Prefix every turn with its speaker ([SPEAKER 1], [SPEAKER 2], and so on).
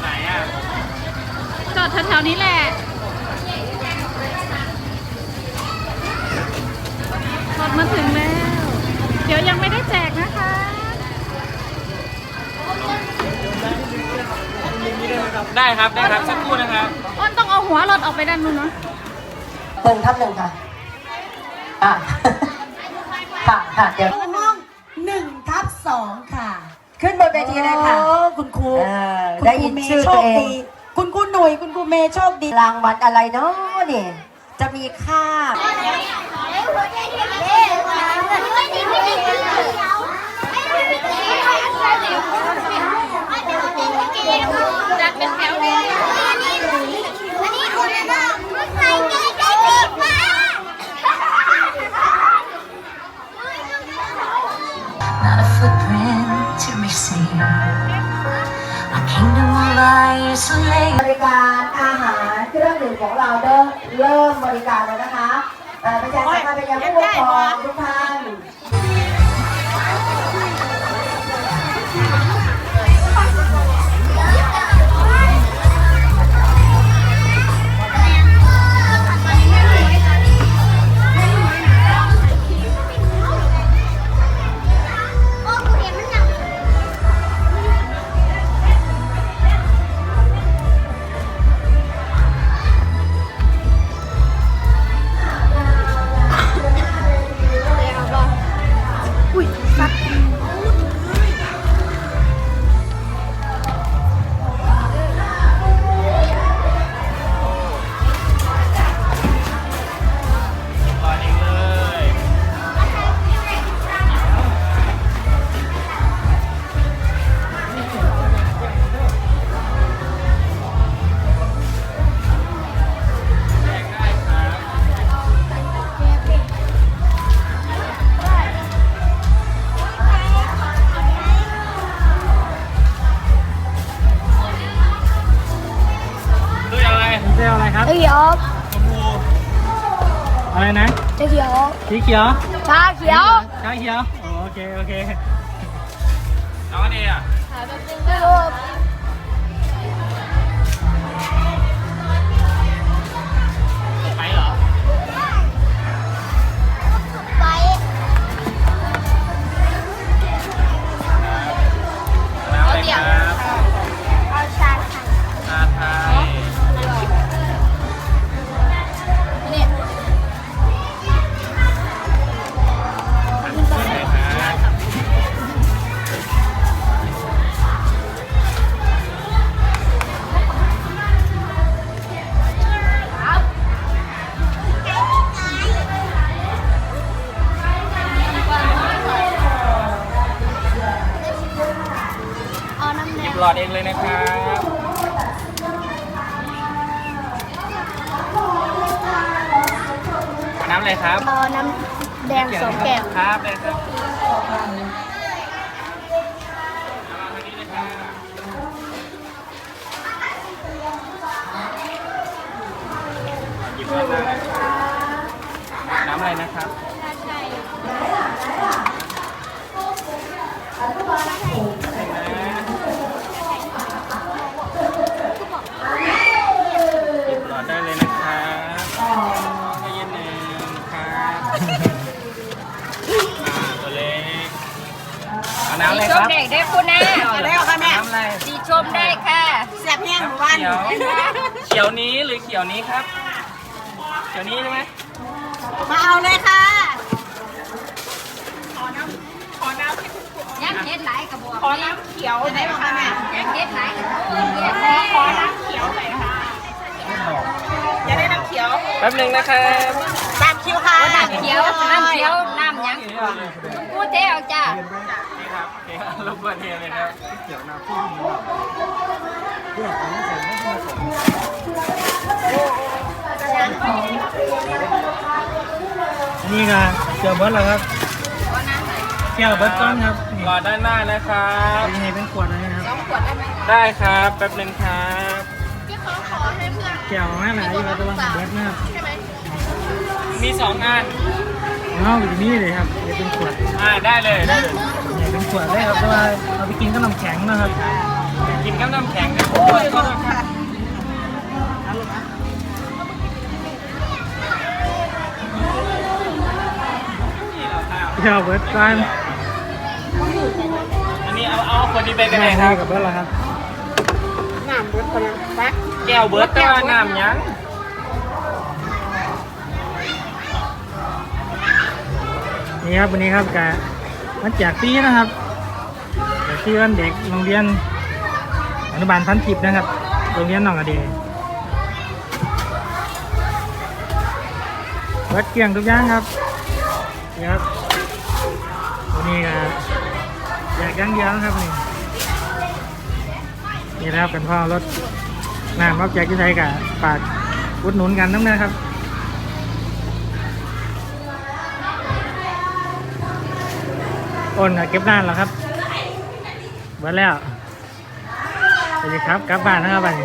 [SPEAKER 1] ไหนอะ
[SPEAKER 2] จอดแถวๆนี้แหละรถมาถึงแล้ว เดี๋ยวยังไม่ได้แจกนะคะ
[SPEAKER 1] ได้ครับ ได้ครับ สักครู่นะครับ
[SPEAKER 2] อ้นต้องเอา หัวรถออกไปด้านนู้นเนาะ
[SPEAKER 3] หนึ่งทับหนึ่งค่ะอะค่ะค่ะเดี๋ยว
[SPEAKER 4] ห้องหนึ่งทับสองค่ะ
[SPEAKER 3] ขึ้นบนเวทีเลยค่ะ
[SPEAKER 4] โอ้คุณครู
[SPEAKER 3] เออ
[SPEAKER 4] คุณ
[SPEAKER 3] ได้
[SPEAKER 4] ครู
[SPEAKER 3] ยิน
[SPEAKER 4] เมย์
[SPEAKER 3] ชื่อ
[SPEAKER 4] โช
[SPEAKER 3] ตัว
[SPEAKER 4] ค
[SPEAKER 3] เอง
[SPEAKER 4] ดีคุณครูหนุ่ยคุณครูเมย์โชคดี
[SPEAKER 3] รางวัลอะไรเนาะนี่จะมีค่า
[SPEAKER 2] จัดเป็นแถวเลย
[SPEAKER 3] บริการอาหารเครื่องดื่มของเราเริ่มเริ่มบริการแล้วนะคะประชาสัมพันธ์ไปยังผู้ปกครองทุกท่าน
[SPEAKER 1] ครับ
[SPEAKER 5] เขียว
[SPEAKER 1] ชมพูอะไรนะ
[SPEAKER 5] เขียว
[SPEAKER 1] สีเขียว
[SPEAKER 5] ชาเขียว
[SPEAKER 1] ชาเขียวอ๋อโอเคโอเคน้องอันนี้อะไป ห
[SPEAKER 5] แด
[SPEAKER 1] ยิ
[SPEAKER 5] ง
[SPEAKER 1] บหลอดเองเลยนะครับน้ำอะไรครับ
[SPEAKER 5] เอาน้ำแดงสองแก้ว
[SPEAKER 1] ครับได้ครับเอามาทางนี้เลยครับหยิบหลอดมาเลยครับน้ำอะไรนะครับหยิ น้ำอะไรครับ
[SPEAKER 2] เด็กได้คุณแน่
[SPEAKER 1] ได้ค่ะแม่น้ำอะไร
[SPEAKER 2] สีชมได้ค่ะ
[SPEAKER 4] แซ่บแห้งหมู่บ้าน
[SPEAKER 1] เขียวเขียวนี้หรือเขียวนี้ครับ เขียวนี้ใช่ไหม
[SPEAKER 4] มาเอาเลยค่ะ
[SPEAKER 2] ยังเฮ็ดหลายกระบอก
[SPEAKER 4] ขอน้ำเขียวได้ไหมคะแม่
[SPEAKER 2] ยังเฮ็ดหลายกระบอก
[SPEAKER 4] ขอน้ำเขียวหน่อยค่ะอยากได้น้ำเขียว
[SPEAKER 1] แป๊บหนึ่งนะครับ
[SPEAKER 4] ตามคิวค่ะ
[SPEAKER 2] น้ำเขียวน้ำเขียวน้ำหยัง พูดเจ๊เอาจ้า
[SPEAKER 1] นี่ครับโอเคครับรบกวนเทเลยครับ
[SPEAKER 6] นี่ไงเกี่ยวเบิร์ดเหรอครับเกี่ยวเบิร์ดก้อนครับนี่
[SPEAKER 1] รอด้านหน้านะครับ
[SPEAKER 6] ยังไงเป็นขวดอะไรนะครับ
[SPEAKER 1] ได้ครับแป๊บหนึ่งครับ
[SPEAKER 5] พี่ขอขอให้เพื่อน
[SPEAKER 6] แก้วมาหลายอยู่ครับแต่ว่าเบิร์ดนะครับ
[SPEAKER 1] มีสองงาน
[SPEAKER 6] เอาไปที่นี่เลยครับเดี๋ยวเป็นขวด
[SPEAKER 1] อ่าได้เลยได้เลย
[SPEAKER 6] เนี่ยเป็นขวดได้ครับแต่ว่าเอาไปกินก็น้ำแข็งนะครับ
[SPEAKER 1] กินกับน้ำแข็งนะโอ้ยขอโทษครับนี่เราข้าว
[SPEAKER 6] แก้วเบิร์ดก้อน
[SPEAKER 1] อันนี้เอาเอาคนนี้ไปกัน
[SPEAKER 6] แม่
[SPEAKER 1] เลยค
[SPEAKER 6] ให้
[SPEAKER 1] รับ
[SPEAKER 6] กับเบิร์ดแล้วครับ
[SPEAKER 4] น้ำเบิดคนละปัก
[SPEAKER 1] แก้วเบิร์ตแต่ว่าน้ำยัง
[SPEAKER 6] นี่ครับวันนี้ครับกะมันแจกฟรีนะครับแจกฟรีวันเด็กโรงเรียนอนุบาลพันทิพย์นะครับ โรงเรียนหนองอเดยวัดเกี่ยงทุกอย่างครับนี่ครับวันนี้ก็แจกย่างเดียวนะครับนี่นี่นะครับกันพ่อรถน้ำรับแจกที่ไทยกับฝากอุดหนุนกันน้ำนะครับ อนน่ะเก็บร้านแล้วครับเบิดแล้วสวัสดีครับกลับบ้านนะครับบ้าน